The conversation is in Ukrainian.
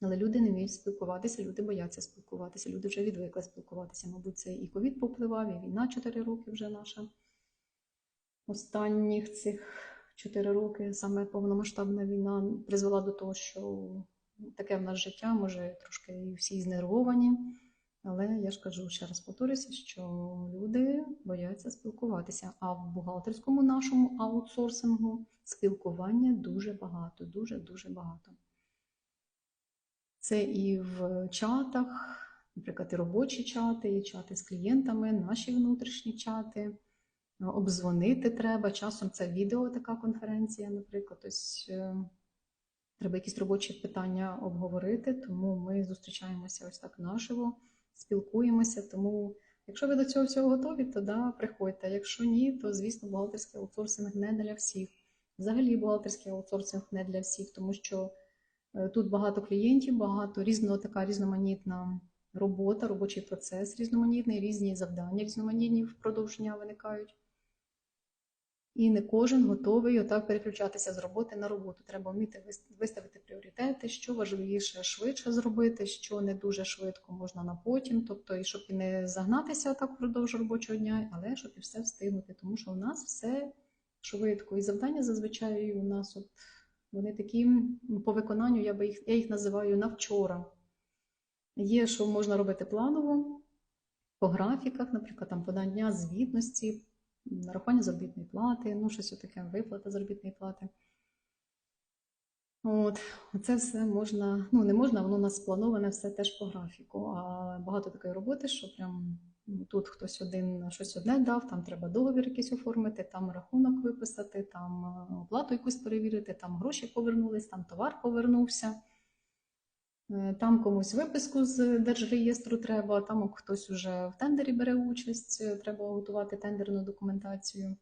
Але люди не вміють спілкуватися, люди бояться спілкуватися, люди вже відвикли спілкуватися. Мабуть, це і ковід попливав, і війна 4 роки вже наша. Останніх цих 4 роки саме повномасштабна війна призвела до того, що таке в нас життя, може, трошки всі знервовані. Але я ж кажу, ще раз повторюся, що люди бояться спілкуватися. А в бухгалтерському нашому аутсорсингу спілкування дуже багато, дуже дуже багато. Це і в чатах, наприклад, і робочі чати, і чати з клієнтами, наші внутрішні чати. Обдзвонити треба. Часом це відео така конференція, наприклад. Ось е, треба якісь робочі питання обговорити, тому ми зустрічаємося ось так наживо, спілкуємося. Тому, якщо ви до цього всього готові, то да, приходьте. Якщо ні, то звісно, бухгалтерський аутсорсинг не для всіх. Взагалі, бухгалтерський аутсорсинг не для всіх, тому що тут багато клієнтів, багато різного така різноманітна робота, робочий процес різноманітний, різні завдання різноманітні впродовж дня виникають. І не кожен готовий отак переключатися з роботи на роботу. Треба вміти вис- виставити пріоритети, що важливіше швидше зробити, що не дуже швидко можна на потім. Тобто, і щоб і не загнатися так впродовж робочого дня, але щоб і все встигнути. Тому що у нас все швидко. І завдання зазвичай у нас от вони такі по виконанню, я би їх, я їх називаю на вчора. Є, що можна робити планово по графіках, наприклад, там подання звітності, нарахування заробітної плати, ну щось таке, виплата заробітної плати. От, це все можна, ну не можна, воно у нас сплановане все теж по графіку. А багато такої роботи, що прям тут хтось один щось одне дав, там треба договір якийсь оформити, там рахунок виписати, там е, оплату якусь перевірити, там гроші повернулись, там товар повернувся. Е, Там комусь виписку з держреєстру треба, там хтось уже в тендері бере участь, е, треба готувати тендерну документацію.